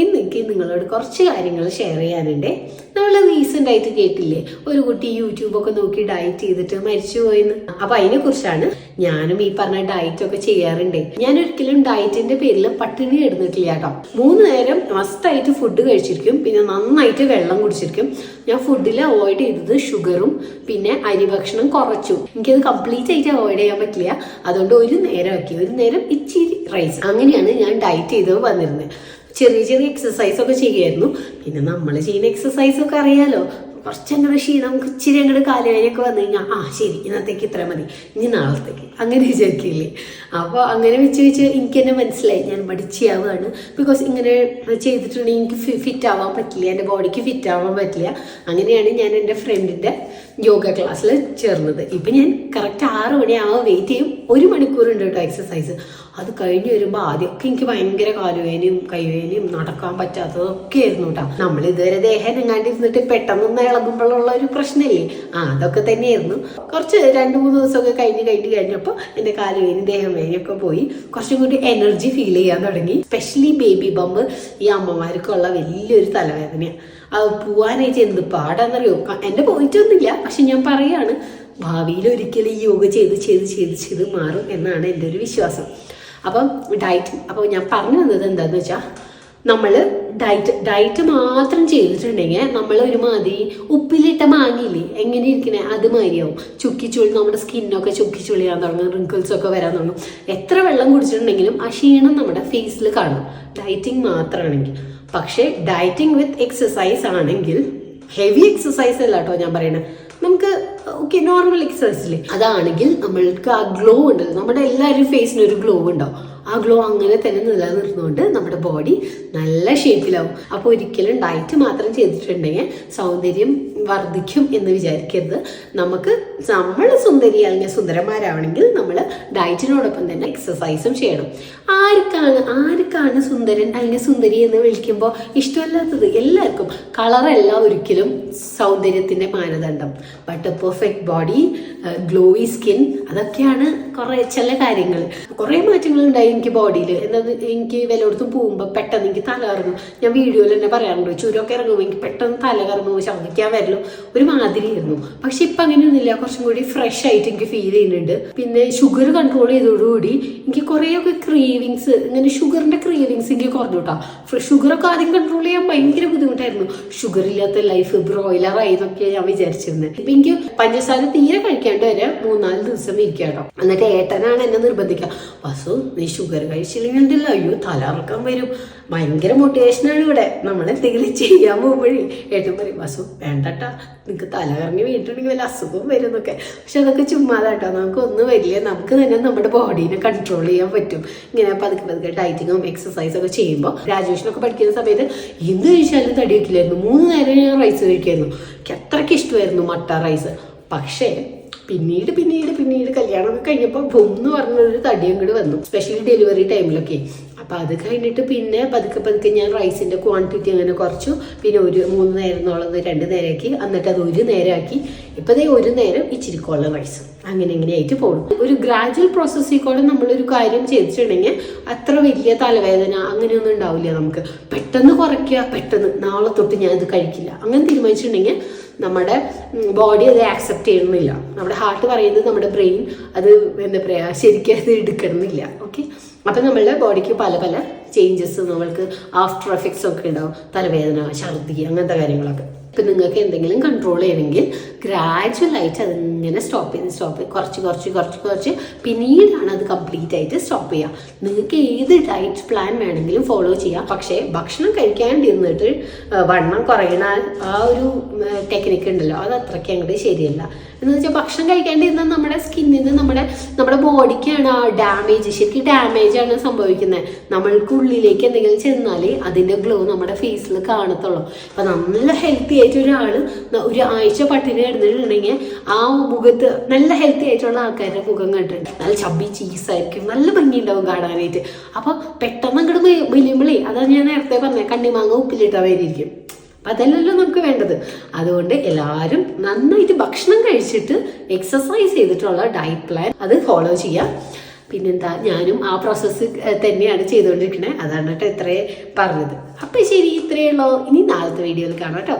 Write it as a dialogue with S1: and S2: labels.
S1: ഇന്ന് എനിക്ക് നിങ്ങളോട് കുറച്ച് കാര്യങ്ങൾ ഷെയർ ചെയ്യാനുണ്ട്. നമ്മൾ റീസെന്റ് ആയിട്ട് കേട്ടില്ലേ? ഒരു കുട്ടി യൂട്യൂബ് ഒക്കെ നോക്കി ഡയറ്റ് ചെയ്തിട്ട് മരിച്ചു പോയെന്ന്. അപ്പൊ അതിനെ കുറിച്ചാണ് ഞാനും ഈ പറഞ്ഞ ഡയറ്റ് ഒക്കെ ചെയ്യാറുണ്ട്. ഞാൻ ഒരിക്കലും ഡയറ്റിന്റെ പേരിൽ പട്ടിണി കിടന്നിട്ടില്ല കേട്ടോ. മൂന്ന് നേരം മസ്റ്റായിട്ട് ഫുഡ് കഴിച്ചിരിക്കും. പിന്നെ നന്നായിട്ട് വെള്ളം കുടിച്ചിരിക്കും. ഞാൻ ഫുഡിൽ അവോയ്ഡ് ചെയ്തത് ഷുഗറും പിന്നെ അരി ഭക്ഷണം കുറച്ചു. എനിക്കത് കംപ്ലീറ്റ് ആയിട്ട് അവോയ്ഡ് ചെയ്യാൻ പറ്റില്ല. അതുകൊണ്ട് ഒരു നേരം ഒക്കെ ഒരു നേരം ഇച്ചിരി റൈസ് അങ്ങനെയാണ് ഞാൻ ഡയറ്റ് ചെയ്ത് വന്നിരുന്നത്. ചെറിയ ചെറിയ എക്സസൈസ് ഒക്കെ ചെയ്യുമായിരുന്നു. പിന്നെ നമ്മൾ ചെയ്യുന്ന എക്സസൈസ് ഒക്കെ അറിയാലോ. കുറച്ചങ്ങോട്ട് ക്ഷീണം ഇച്ചിരി അങ്ങോട്ട് കാലുവേനൊക്കെ വന്നു കഴിഞ്ഞാൽ ആ ശരി ഇന്നത്തേക്ക് ഇത്ര മതി. ഇനി നാളത്തേക്ക്. അങ്ങനെ വിചാരിക്കില്ലേ? അപ്പോൾ അങ്ങനെ വെച്ച് വെച്ച് എനിക്ക് തന്നെ മനസ്സിലായി. ഞാൻ മടിച്ചാവുകയാണ് ബിക്കോസ് ഇങ്ങനെ ചെയ്തിട്ടുണ്ടെങ്കിൽ എനിക്ക് ഫിറ്റ് ആവാൻ പറ്റില്ല. എന്റെ ബോഡിക്ക് ഫിറ്റ് ആവാൻ പറ്റില്ല. അങ്ങനെയാണ് ഞാൻ എന്റെ ഫ്രണ്ടിന്റെ യോഗ ക്ലാസ്സിൽ ചേർന്നത്. ഇപ്പം ഞാൻ കറക്റ്റ് ആറ് മണിയാവുമ്പോൾ വെയിറ്റ് ചെയ്യും. ഒരു മണിക്കൂറുണ്ട് കേട്ടോ എക്സസൈസ് അത് കഴിഞ്ഞ് വരുമ്പോൾ ആദ്യമൊക്കെ എനിക്ക് ഭയങ്കര കാലുവേനയും കൈവേനയും നടക്കാൻ പറ്റാത്തതൊക്കെ ആയിരുന്നു കേട്ടോ നമ്മൾ ഇതുവരെ ദേഹം എങ്ങാണ്ടിരുന്നിട്ട് പെട്ടെന്ന് ഇളകുമ്പോഴുള്ള ഒരു പ്രശ്നമില്ലേ ആ അതൊക്കെ തന്നെയായിരുന്നു. കുറച്ച് രണ്ട് മൂന്ന് ദിവസമൊക്കെ കഴിഞ്ഞ് കഴിഞ്ഞ് കഴിഞ്ഞപ്പോൾ എന്റെ കാലുവേനും ദേഹം വേനയൊക്കെ പോയി. കുറച്ചും കൂടി എനർജി ഫീൽ ചെയ്യാൻ തുടങ്ങി. സ്പെഷ്യലി ബേബി ബമ്പ് ഈ അമ്മമാർക്കുള്ള വലിയൊരു തലവേദനയാണ് അത് പോവാനായിട്ട് എന്ത് പാടാന്നറിയോ? എന്റെ പോയിട്ടൊന്നുമില്ല പക്ഷെ ഞാൻ പറയാണ് ഭാവിയിൽ ഒരിക്കലും ഈ യോഗ ചെയ്ത് ചെയ്ത് ചെയ്ത് ചെയ്ത് മാറും എന്നാണ് എന്റെ ഒരു വിശ്വാസം. അപ്പം ഡയറ്റ് അപ്പോൾ ഞാൻ പറഞ്ഞു തന്നത് എന്താന്ന് വെച്ചാൽ നമ്മൾ ഡയറ്റ് ഡയറ്റ് മാത്രം ചെയ്തിട്ടുണ്ടെങ്കിൽ നമ്മൾ ഒരുമാതിരി ഉപ്പിലിട്ട മാങ്ങിയില്ലേ എങ്ങനെ ഇരിക്കണേ അത് മാതിരിയാവും. ചുക്കിച്ചുളി നമ്മുടെ സ്കിന്നൊക്കെ ചുക്കിച്ചുള്ളിയാൻ തുടങ്ങും റിങ്കിൾസ് ഒക്കെ വരാൻ തുടങ്ങും. എത്ര വെള്ളം കുടിച്ചിട്ടുണ്ടെങ്കിലും ആ ക്ഷീണം നമ്മുടെ ഫേസിൽ കാണും. ഡയറ്റിംഗ് മാത്രമാണെങ്കിൽ. പക്ഷേ ഡയറ്റിംഗ് വിത്ത് എക്സസൈസ് ആണെങ്കിൽ ഹെവി എക്സസൈസ് അല്ല കേട്ടോ ഞാൻ പറയണത് നമുക്ക് ഓക്കെ നോർമൽ എക്സസൈസില്ലേ അതാണെങ്കിൽ നമ്മൾക്ക് ആ ഗ്ലോ ഉണ്ടല്ലോ. നമ്മുടെ എല്ലാവരും ഫേസിന് ഒരു ഗ്ലോ ഉണ്ടാവും. ആ ഗ്ലോ അങ്ങനെ തന്നെ നിലനിർന്നുകൊണ്ട് നമ്മുടെ ബോഡി നല്ല ഷേപ്പിലാവും അപ്പോൾ ഒരിക്കലും ഡയറ്റ് മാത്രം ചെയ്തിട്ടുണ്ടെങ്കിൽ സൗന്ദര്യം വർദ്ധിക്കും എന്ന് വിചാരിക്കരുത്. നമുക്ക് നമ്മൾ സുന്ദരി അല്ലെങ്കിൽ സുന്ദരന്മാരാവണമെങ്കിൽ നമ്മൾ ഡയറ്റിനോടൊപ്പം തന്നെ എക്സസൈസും ചെയ്യണം. ആർക്കാണ് ആർക്കാണ് സുന്ദരൻ അല്ലെങ്കിൽ സുന്ദരി എന്ന് വിളിക്കുമ്പോൾ ഇഷ്ടമല്ലാത്തത്? എല്ലാവർക്കും. കളറല്ല ഒരിക്കലും സൗന്ദര്യത്തിന്റെ മാനദണ്ഡം. But perfect body glowy skin അതൊക്കെയാണ് കുറേ ചില കാര്യങ്ങൾ. കുറേ മാറ്റങ്ങൾ ഉണ്ടായി എനിക്ക് ബോഡിയിൽ എന്നത് എനിക്ക് വല്ലയിടത്തും പോകുമ്പോൾ പെട്ടെന്ന് എനിക്ക് തല കറങ്ങും. ഞാൻ വീഡിയോയിൽ തന്നെ പറയാറുണ്ട് ചുരമൊക്കെ ഇറങ്ങുമ്പോൾ എനിക്ക് പെട്ടെന്ന് തല കറങ്ങുമ്പോൾ ശമിക്കാൻ വരലും. ഒരു മാതിരിയായിരുന്നു പക്ഷെ ഇപ്പം അങ്ങനെയൊന്നുമില്ല കുറച്ചും കൂടി ഫ്രഷ് ആയിട്ട് എനിക്ക് ഫീൽ ചെയ്യുന്നുണ്ട്. പിന്നെ ഷുഗർ കൺട്രോൾ ചെയ്തോടുകൂടി എനിക്ക് കുറേയൊക്കെ ക്രീവിങ്സ് ഇങ്ങനെ ഷുഗറിന്റെ ക്രീവിങ്സ് എനിക്ക് കുറഞ്ഞു കേട്ടോ ഷുഗറൊക്കെ ആദ്യം കൺട്രോൾ ചെയ്യാൻ ഭയങ്കര ബുദ്ധിമുട്ടായിരുന്നു. ഷുഗർ ഇല്ലാത്ത ലൈഫ് ബ്രോയിലറായി എന്നൊക്കെ ഞാൻ വിചാരിച്ചിരുന്നത് ഇപ്പം എനിക്ക് പഞ്ചസാര തീരെ കഴിക്കാണ്ട് വരെ മൂന്നാൽ ദിവസം ഇരിക്കുക കേട്ടോ എന്നിട്ട് ഏട്ടനാണ് എന്നെ നിർബന്ധിക്കുക വസു നീ ഷുഗർ കഴിച്ചില്ലെങ്കിൽ ഉണ്ടല്ലോ, അയ്യോ തലറക്കം വരും. ഭയങ്കര മോട്ടിവേഷനാണ് ഇവിടെ. നമ്മൾ എന്തെങ്കിലും ചെയ്യാൻ പോകുമ്പോഴേ ഏട്ടൻ പറയും വസു വേണ്ടട്ടാ. നിങ്ങൾക്ക് തലകറങ്ങി വീട്ടുണ്ടെങ്കിൽ വല്ല അസുഖം വരും എന്നൊക്കെ. പക്ഷെ അതൊക്കെ ചുമ്മാതാട്ടോ. നമുക്ക് ഒന്നും വരില്ല. നമുക്ക് തന്നെ നമ്മുടെ ബോഡീനെ കൺട്രോൾ ചെയ്യാൻ പറ്റും. ഇങ്ങനെ പതുക്കെ പതുക്കെ ഡയറ്റിങ്ങും എക്സസൈസും ഒക്കെ ചെയ്യുമ്പോൾ ഗ്രാജുവേഷനൊക്കെ പഠിക്കുന്ന സമയത്ത് എന്ത് കഴിച്ചാലും തടി വയ്ക്കില്ലായിരുന്നു മൂന്ന് നേരം ഞാൻ റൈസ് കഴിക്കായിരുന്നു. എനിക്ക് അത്രയ്ക്ക് ഇഷ്ടമായിരുന്നു മട്ട റൈസ് പക്ഷേ പിന്നീട് പിന്നീട് പിന്നീട് കല്യാണമൊക്കെ കഴിഞ്ഞപ്പോൾ ബൊന്ന് പറഞ്ഞൊരു തടിയും കൂടി വന്നു. സ്പെഷ്യലി ഡെലിവറി ടൈമിലൊക്കെ അപ്പൊ അത് കഴിഞ്ഞിട്ട് പിന്നെ പതുക്കെ പതുക്കെ ഞാൻ റൈസിന്റെ ക്വാണ്ടിറ്റി അങ്ങനെ കുറച്ചു. പിന്നെ ഒരു മൂന്ന് നേരം എന്നുള്ളത് രണ്ട് നേരമാക്കി. എന്നിട്ട് അത് ഒരു നേരമാക്കി. ഇപ്പൊ ദേ ഒരു നേരം ഇച്ചിരിക്കോളം റൈസ് അങ്ങനെ ഇങ്ങനെ ആയിട്ട് പോകും ഒരു ഗ്രാജുവൽ പ്രോസസ്സിൽ കൂടെ നമ്മളൊരു കാര്യം ചെയ്തിട്ടുണ്ടെങ്കിൽ അത്ര വലിയ തലവേദന അങ്ങനെയൊന്നും ഉണ്ടാവില്ല നമുക്ക്. പെട്ടെന്ന് കുറയ്ക്കുക പെട്ടെന്ന്. നാളെ തൊട്ട് ഞാൻ ഇത് കഴിക്കില്ല. അങ്ങനെ തീരുമാനിച്ചിട്ടുണ്ടെങ്കിൽ നമ്മുടെ ബോഡി അത് ആക്സെപ്റ്റ് ചെയ്യണമെന്നില്ല. നമ്മുടെ ഹാർട്ട് പറയുന്നത് നമ്മുടെ ബ്രെയിൻ അത് എന്താ പറയുക ശരിക്കും അത് എടുക്കണമെന്നില്ല. ഓക്കെ അപ്പം നമ്മളുടെ ബോഡിക്ക് പല പല ചേഞ്ചസ് നമ്മൾക്ക് ആഫ്റ്റർ എഫക്ട്സ് ഒക്കെ ഉണ്ടാവും. തലവേദന ഛർദി അങ്ങനത്തെ കാര്യങ്ങളൊക്കെ. ഇപ്പം നിങ്ങൾക്ക് എന്തെങ്കിലും കൺട്രോൾ ചെയ്യണമെങ്കിൽ ഗ്രാജുവലായിട്ട് അതിങ്ങനെ സ്റ്റോപ്പ് ചെയ്ത് സ്റ്റോപ്പ് ചെയ്ത് കുറച്ച് കുറച്ച് കുറച്ച് കുറച്ച്. പിന്നീടാണ് അത് കംപ്ലീറ്റ് ആയിട്ട് സ്റ്റോപ്പ് ചെയ്യുക. നിങ്ങൾക്ക് ഏത് ഡയറ്റ് പ്ലാൻ വേണമെങ്കിലും ഫോളോ ചെയ്യാം. പക്ഷേ ഭക്ഷണം കഴിക്കാണ്ടിരുന്നിട്ട് വണ്ണം കുറയണ ആ ഒരു ടെക്നിക്ക് ഉണ്ടല്ലോ. അത് അത്രയ്ക്ക് അങ്ങോട്ട് ശരിയല്ല. എന്ന് വെച്ചാൽ ഭക്ഷണം കഴിക്കാണ്ടിരുന്നാൽ നമ്മുടെ സ്കിന്നിന് നമ്മുടെ നമ്മുടെ ബോഡിക്കാണ് ആ ഡാമേജ് ശരിക്കും ഡാമേജ് ആണ് സംഭവിക്കുന്നത്. നമ്മൾക്കുള്ളിലേക്ക് എന്തെങ്കിലും ചെന്നാൽ അതിന്റെ ഗ്ലോ നമ്മുടെ ഫേസിൽ കാണത്തുള്ളൂ. അപ്പം നല്ല ഹെൽത്തി ആയിട്ട് ഒരാൾ ഒരു ആഴ്ച പട്ടിണി കിടന്നിട്ടുണ്ടെങ്കിൽ ആ മുഖത്ത് നല്ല ഹെൽത്തി ആയിട്ടുള്ള ആൾക്കാരുടെ മുഖം കണ്ടിട്ടുണ്ട്. നല്ല ചബി ചീസായിരിക്കും നല്ല ഭംഗി ഉണ്ടാവും കാണാനായിട്ട്. അപ്പോൾ പെട്ടെന്ന് അങ്ങോട്ട് വലിയുമ്പോഴേ അതാണ് ഞാൻ നേരത്തെ പറഞ്ഞത് കണ്ണിമാങ്ങ ഉപ്പിലിട്ട വരിയിരിക്കും അതല്ലല്ലോ നമുക്ക് വേണ്ടത്. അതുകൊണ്ട് എല്ലാവരും നന്നായിട്ട് ഭക്ഷണം കഴിച്ചിട്ട് എക്സസൈസ് ചെയ്തിട്ടുള്ള ഡയറ്റ് പ്ലാൻ അത് ഫോളോ ചെയ്യാം. പിന്നെന്താ ഞാനും ആ പ്രോസസ്സ് തന്നെയാണ് ചെയ്തുകൊണ്ടിരിക്കുന്നത് അതാണ് കേട്ടോ ഇത്രേ പറഞ്ഞത്. അപ്പം ശരി ഇത്രയേ ഉള്ളൂ. ഇനി നാളത്തെ വീഡിയോയിൽ കാണാം കേട്ടോ.